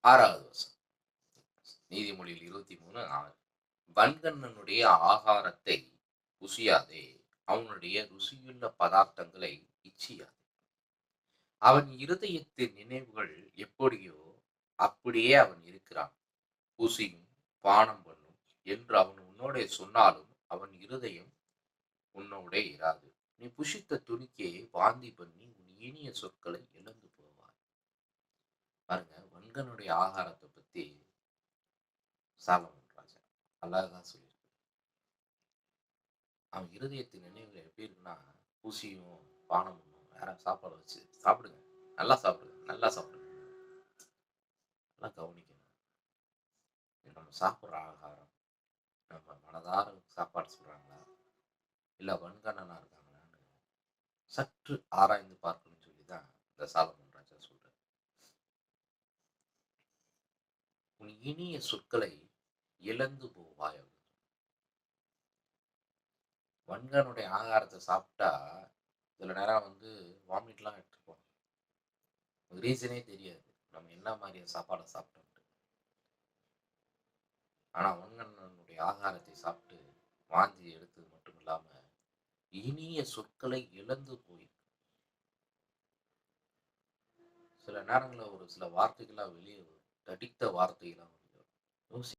ஆறாவது வசனம். நீதிமொழியில் இருபத்தி மூணு ஆறு. வன்கண்ணனுடைய ஆகாரத்தை ருசியாதே அவனுடைய ருசியுள்ள பதார்த்தங்களை இச்சியாதே. அவன் இருதயத்தின் நினைவுகள் எப்படியோ அப்படியே அவன் இருக்கிறான். புசியும் பானம் பண்ணும் என்று அவன் உன்னோட சொன்னாலும் அவன் இருதயம் உன்னோட இராது. நீ புஷித்த துணிக்கையை வாந்தி பண்ணி உன் இனிய சொற்களை இழந்து போவாய். பாருங்க மனிதனுடைய ஆகாரத்தை பத்தி சாலமன் ராஜா அழகா சொல்லியிருக்கு அவன் இருதயத்தின் நினைவுகள் எப்படி இருக்குன்னா பூசியும் பானமும் வேற சாப்பாடு வச்சு சாப்பிடுங்க. நல்லா சாப்பிடுங்க. நல்லா சாப்பிடுங்க. நல்லா கவனிக்கணும். நம்ம சாப்பிட்ற ஆகாரம். நம்ம மனதார சாப்பாடு சொல்றாங்களா? இல்லை வன்கண்ணனா இருக்காங்களான்னு சற்று ஆராய்ந்து பார்க்கணும்னு சொல்லி தான் இந்த சாலம் ராஜா சொல்றாரு உன் இனிய சொற்களை இழந்து போவாய் வன்கனுடைய ஆகாரத்தை சாப்பிட்டா சில நேரம் வந்து வாமிட்லாம் எடுத்துப்போம் ரீசனே தெரியாது. நம்ம என்ன மாதிரியான சாப்பாடை சாப்பிட்டோம்ட்டு ஆனா வன்கண்ணனுடைய ஆகாரத்தை சாப்பிட்டு வாந்தி எடுத்தது மட்டும் இல்லாம இனிய சொற்களை இழந்து போய். சில நேரங்களில் ஒரு சில வார்த்தைகளாக வெளியே வரும். தடித்த வார்த்தைகள்லாம் வெளியே யோசி